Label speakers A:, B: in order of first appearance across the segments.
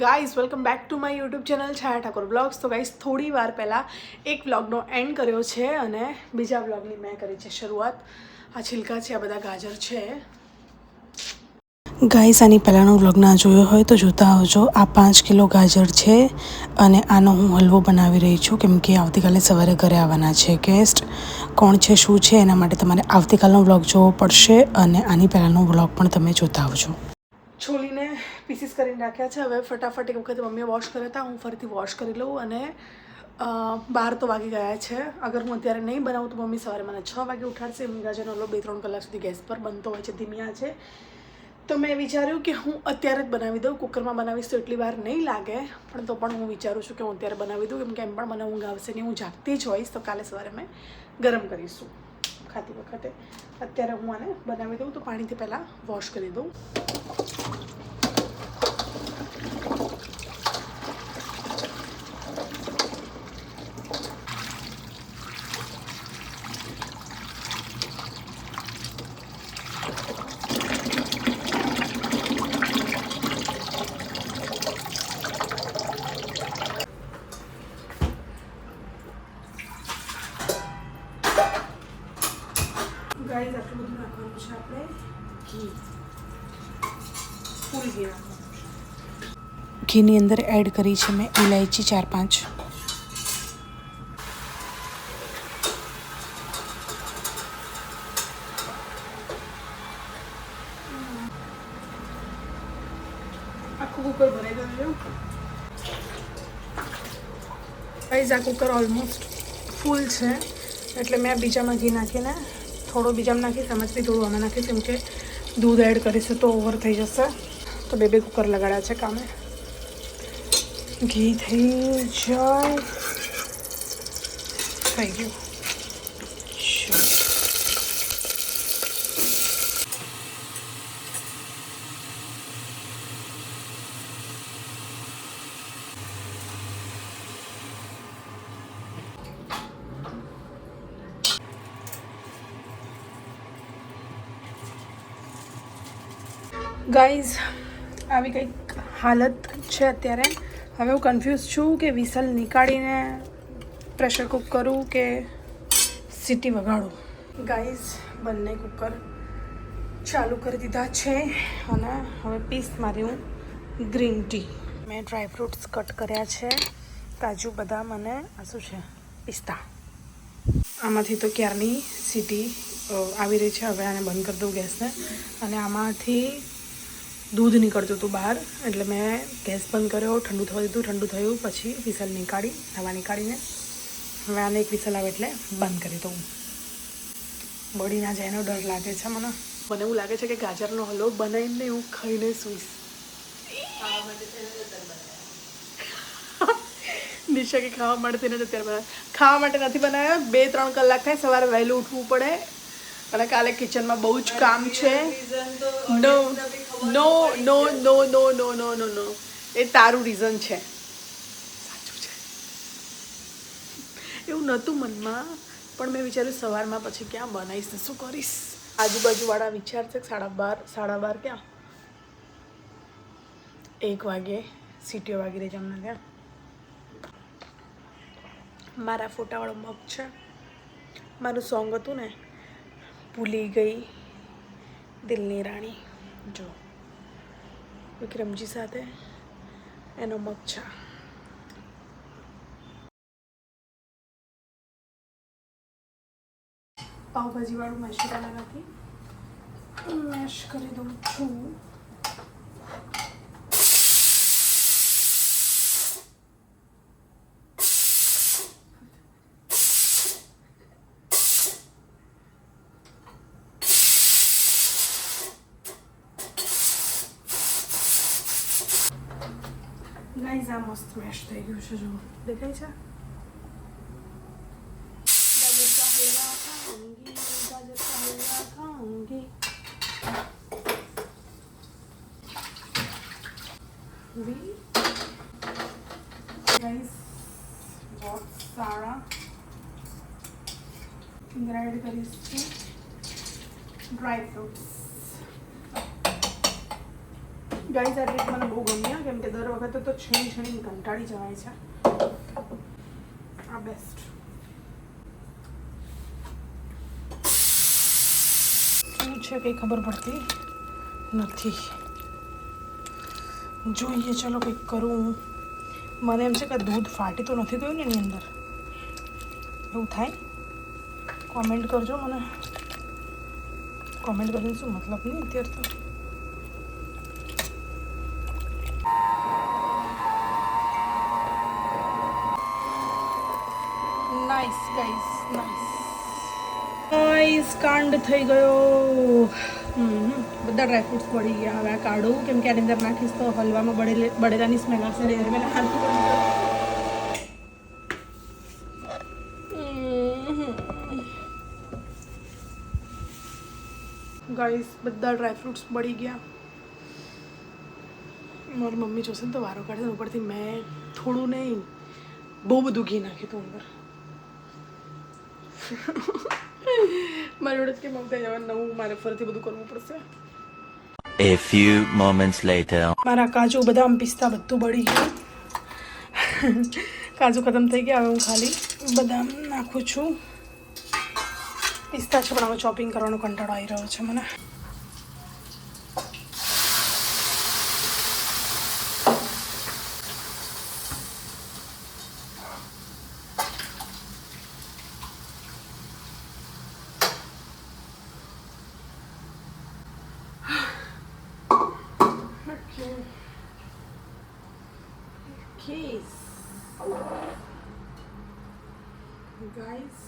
A: Guys welcome back to my YouTube channel Chhaya Thakor vlogs તો guys થોડી વાર પહેલાં એક વ્લોગનો એન્ડ કર્યો છે અને બીજા વ્લોગની મેં કરી છે શરૂઆત. આ છિલકા છે, આ બધા ગાજર છે.
B: ગાઈસ આની પહેલાંનો વ્લોગ ના જોયો હોય તો જોતા આવજો. આ પાંચ કિલો ગાજર છે અને આનો હું હલવો બનાવી રહી છું કેમ કે આવતીકાલે સવારે ઘરે આવવાના છે ગેસ્ટ કોણ છે, શું છે, એના માટે તમારે આવતીકાલનો વ્લોગ જોવો પડશે અને આની પહેલાંનો વ્લોગ પણ તમે જોતા આવજો.
A: છોલીને પીસીસ કરીને રાખ્યા છે. હવે ફટાફટ એક વખત મમ્મીએ વોશ કર્યા હતા. હું ફરીથી વોશ કરી લઉં અને બાર તો વાગી ગયા છે. અગર હું અત્યારે નહીં બનાવું તો મમ્મી સવારે મને છ વાગે ઉઠાડશે. એમની ગાજરનો હલવો બે ત્રણ કલાક સુધી ગેસ પર બનતો હોય છે, ધીમિયા છે. તો મેં વિચાર્યું કે હું અત્યારે જ બનાવી દઉં. કુકરમાં બનાવીશ તો એટલી વાર નહીં લાગે. પણ તો પણ હું વિચારું છું કે હું અત્યારે બનાવી દઉં. કેમ કે એમ પણ મને ઊંઘ આવશે નહીં. હું જાગતી જ હોઈશ તો કાલે સવારે મેં ગરમ કરીશું. ખાતી વખતે. અત્યારે હું આને બનાવી દઉં તો પાણીથી પહેલાં વોશ કરી દઉં. ગાઈઝ આટલું બધું નાખવાનું છે આપણે. ઘી. ફૂલ ઘી નાખવાનું
B: ઘીની અંદર એડ કરી છે મેં ઇલાયચી ચાર પાંચ.
A: આખું કુકર ભરાઈ ગયું ગાઈઝ આ કુકર ઓલમોસ્ટ ફૂલ છે. એટલે મેં બીજામાં ઘી નાખીને થોડો બીજામાં નાખીશ આમાંથી થોડું આમાં નાખીશ કેમ કે દૂધ એડ કરીશું તો ઓવર થઈ જશે. તો બે બે કુકર લગાડ્યા છે કામે. ઘી થઈ જાય. થઈ ગયું. ગાઈઝ આવી કંઈક હાલત છે અત્યારે. હવે હું કન્ફ્યુઝ છું કે વિસલ નીકાળીને પ્રેશર કુક કરું કે સીટી વગાડું? ગાઈઝ બંને કુકર ચાલુ કરી દીધા છે અને હવે પીસ મારી હું ગ્રીન ટી મેં ડ્રાયફ્રૂટ્સ કટ કર્યા છે. કાજુ, બદામ અને આ શું છે? પિસ્તા. આમાંથી તો ક્યારની સીટી આવી રહી છે. હવે આને બંધ કરી દઉં ગેસને. અને આમાંથી દૂધ નીકળતું હતું બહાર એટલે મેં ગેસ બંધ કર્યો ઠંડુ થવા દીધું ઠંડુ થયું પછી વિસલ નીકાળી હવા નીકાળીને. હવે આને એક વિસલ આવે એટલે બંધ કરી દઉં. બળી ના જાય એનો ડર લાગે છે મને. મને એવું લાગે છે કે ગાજરનો હલવો બનાવીને હું ખાઈને સૂઈશ. નિશા કે ખાવા માટે તેને અત્યારે બનાવે. ખાવા માટે નથી બનાવ્યો બે ત્રણ કલાક થાય સવારે વહેલું ઉઠવું પડે. અને કાલે કિચનમાં બહુ જ કામ છે. નો નો નો નો નો નો નો નો એ તારું રીઝન છે. એવું નહોતું મનમાં, પણ મેં વિચાર્યું સવારમાં પછી ક્યાં બનાવીશ ને શું કરીશ? આજુબાજુવાળા વિચાર છે સાડા બાર સાડા બાર ક્યાં? એક વાગે સીટીઓ વાગી રહી છે ત્યાં. મારા ફોટાવાળો મગ છે. મારું સોંગ હતું ને, ભૂલી ગઈ દિલની રાણી. જો. વિક્રમજી સાથે એનો મગ છે પાવભાજી વાળું મેશ કરવાના નથી મેશ કરી દઉં છું. guys almost smashed the usual. Dekajcie? Gazeta chyba. We guys bought Sarah dry fruits. Guys આ ટ્રીક મને બહુ ગમ્યા કેમ કે દર વખતે તો છીણી છણી કંટાળી જવાય છે. આ બેસ્ટ શું છે કંઈ ખબર પડતી? નથી. જોઈએ, ચલો કંઈક કરું. મને એમ છે કે દૂધ ફાટી તો નથી ગયું ને એની અંદર. એવું થાય? કોમેન્ટ કરજો મને. કોમેન્ટ કરીને શું મતલબ નહીં અત્યારે તો નાઇસ ગાઈસ નાઇસ ગાઈસ કાંડ થઈ ગયો હમ, બધા ડ્રાયફ્રૂટ્સ પડી ગયા હવે આ કાઢું કેમ કે આની અંદર નાખીશ તો હલવામાં બળેલે બળેલાની સ્મેલ આવશે એટલે એર મેં ગાઈસ બધા ડ્રાયફ્રૂટ્સ બળી ગયા મારી મમ્મી જોશે ને તો વારો કાઢે ને ઉપરથી મેં થોડું નહીં બહુ બધું ઘી નાખ્યું હતું અંદર મારી જોડે કે કેમ આવતા જવાનું નવું મારે ફરીથી બધું કરવું પડશે.
C: A few moments later.
A: મારા કાજુ બદામ પિસ્તા બધું બળી ગયું. કાજુ ખતમ થઈ ગયા હવે હું ખાલી બદામ નાખું છું. પિસ્તા છે પણ હવે ચોપિંગ કરવાનો કંટાળો આવી રહ્યો છે મને. Okay. Keys. Guys,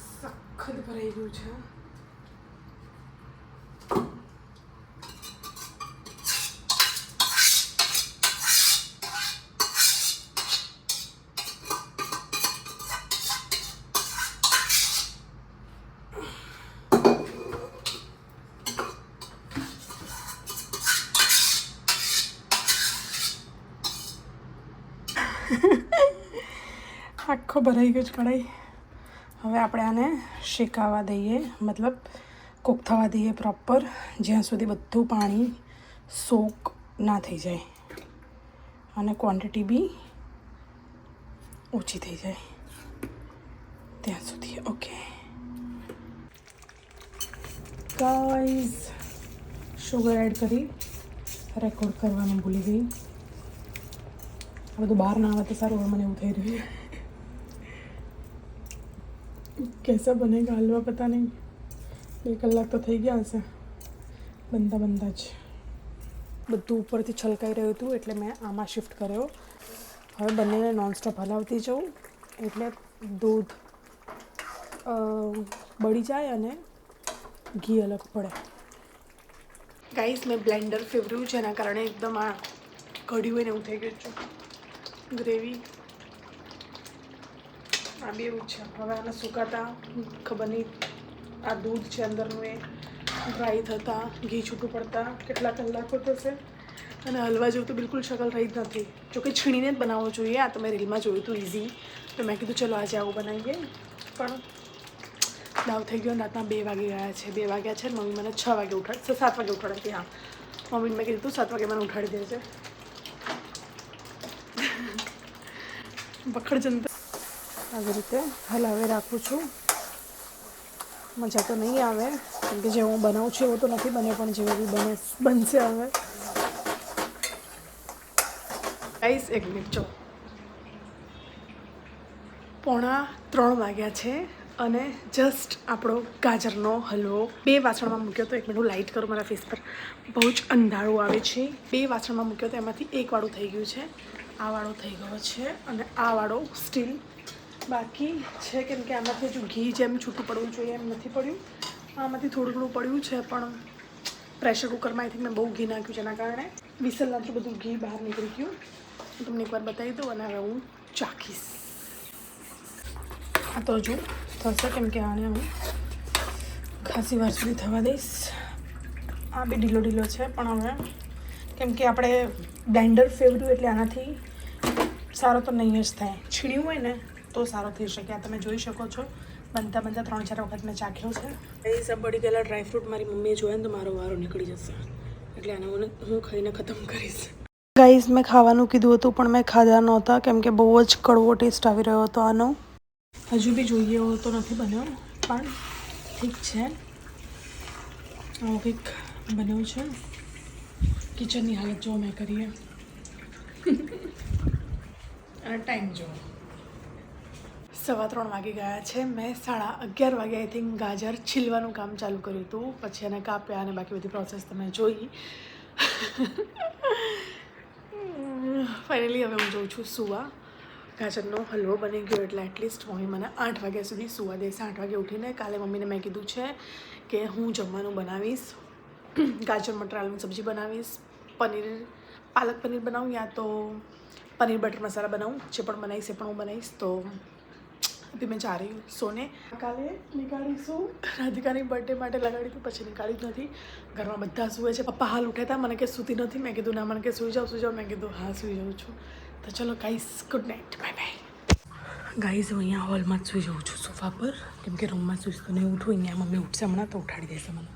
A: સખત ભરાઈ ગયું છે આખો ભરાઈ ગયો જ કઢાઈ. હવે આપણે આને શેકાવા દઈએ, મતલબ કૂક થવા દઈએ પ્રોપર જ્યાં સુધી બધું પાણી સોક ના થઈ જાય. અને ક્વોન્ટિટી બી ઓછી થઈ જાય. ત્યાં સુધી ઓકે ગાઈઝ શુગર એડ કરી રેકોર્ડ કરવાનું ભૂલી ગઈ. બધું બહાર ના આવે તો સારું મને એવું થઈ રહ્યું कैसा बनेगा हलवा पता नहीं બે કલાક તો થઈ ગયા હશે બનતા બનતા જ બધું ઉપરથી છલકાઈ રહ્યું હતું એટલે મેં આમાં શિફ્ટ કર્યો હવે બંનેને નોનસ્ટોપ હલાવતી જાઉં એટલે દૂધ અ, બળી જાય અને ઘી અલગ પડે ગાઈસ મેં બ્લેન્ડર ફેવર્યું છે એના કારણે એકદમ આ કઢ્યું હોય ને એવું થઈ ગયું છે ગ્રેવી આ બી એવું છે. હવે આને સુકાતા ખબર નહીં. આ દૂધ છે અંદરનું એ. ડ્રાય થતાં, ઘી છૂટું પડતા, કેટલા કલાકો થશે? અને હલવા જેવું તો બિલકુલ શકલ રહી જ નથી. જોકે છીણીને જ બનાવવો જોઈએ. આ તો મેં રીલમાં જોયું હતું ઇઝી તો મેં કીધું, ચલો, આજે આવું બનાવીએ. પણ દાવ થઈ ગયો, રાતના બે વાગે ગયા છે. બે વાગ્યા છે મમ્મી મને છ વાગે ઉઠાડ સાત વાગે ઉઠાડતી, હા. મમ્મી મેં કીધું સાત વાગે મને ઉઠાડી દે છે બખડ જનતા આવી રીતે હલાવે રાખું છું. મજા તો નહીં આવે, કેમ કે જે હું બનાવું છું એવું તો નથી બને, પણ જેવો બી બને, બનશે હવે. ગાઈસ એક મિનિટ જો. પોણા ત્રણ વાગ્યા છે અને જસ્ટ આપણો ગાજરનો હલવો બે વાસણમાં મૂક્યો તો એક મિનિટ હું લાઇટ કરું મારા ફેસ પર. બહુ જ અંધારું આવે છે. બે વાસણમાં મૂક્યો તો એમાંથી એક વાળું થઈ ગયું છે. આ વાળો થઈ ગયો છે અને આ વાળો સ્ટીલ બાકી છે કેમ કે આમાંથી હજુ ઘી જેમ છૂટું પડવું જોઈએ એમ નથી પડ્યું. આમાંથી થોડું થોડું પડ્યું છે, પણ પ્રેશર કુકરમાં આઈ થિંક મેં બહુ ઘી નાખ્યું છે એના કારણે વિસલનાથી બધું ઘી બહાર નીકળી ગયું. હું તમને એકવાર બતાવી દઉં અને હવે હું ચાખીશ. આ તો હજુ થશે કેમ કે આને હું ખાસી વાર સુધી થવા દઈશ. આ બી ઢીલો ઢીલો છે, પણ હવે કેમ કે આપણે બ્લેન્ડર ફેવર્યું એટલે આનાથી સારો તો નહીં જ થાય. છીણ્યું હોય ને તો સારો થઈ શકે. આ તમે જોઈ શકો છો. બનતા બનતા ત્રણ ચાર વખત મેં ચાખ્યો છે. એ સબ બળી ગયેલા ડ્રાયફ્રૂટ મારી મમ્મીએ જોયા ને તો મારો વારો નીકળી જશે. એટલે આને હું હું ખાઈને ખતમ કરીશ.
B: ગાઈઝ મેં ખાવાનું કીધું હતું પણ મેં ખાધા નહોતા. કેમ કે બહુ જ કડવો ટેસ્ટ આવી રહ્યો હતો આનો.
A: હજુ બી જોઈએ એવો તો નથી બન્યો પણ ઠીક છે. આવું કંઈક બન્યું છે. કિચનની હાલત જો મેં કરીએ. અને ટાઈમ જો. સવા ત્રણ વાગી ગયા છે. મેં સાડા અગિયાર વાગે આઈ થિંક ગાજર છીલવાનું કામ ચાલુ કર્યું હતું. પછી એને કાપ્યા અને બાકી બધી પ્રોસેસ તમે જોઈ. ફાઇનલી હવે હું જોઉં છું સુવા. ગાજરનો હલવો બની ગયો એટલે એટલીસ્ટ મમ્મી મને આઠ વાગ્યા સુધી સુવા દેશે આઠ વાગે ઉઠીને કાલે મમ્મીને મેં કીધું છે કે હું જમવાનું બનાવીશ. ગાજર, મટર આલુની સબ્જી બનાવીશ. પનીર, પાલક પનીર બનાવું યા તો પનીર, બટર મસાલા બનાવું, જે પણ બનાવીશ એ પણ હું બનાવીશ. તો અભી મેં હું સોને. કાલે નીકાળીશું. રાધિકાની બર્થડે માટે લગાડી તો પછી નીકાળી જ નથી. ઘરમાં બધા સૂવે છે. પપ્પા હાલ ઉઠ્યા હતા, મને કે સૂતી નથી. મેં કીધું, ના, મને કે સૂઈ જાઉં સૂઈ જાઉં મેં કીધું, હા, સૂઈ જાઉં છું. તો ચલો guys good night bye bye guys હું અહીંયા હોલમાં જ સૂઈ જાઉં છું સોફા પર. કેમ કે રૂમમાં સૂઈશ તો નહીં, ઉઠું. અહીંયા મમ્મી ઉઠશે હમણાં, તો ઉઠાડી દેશે મને.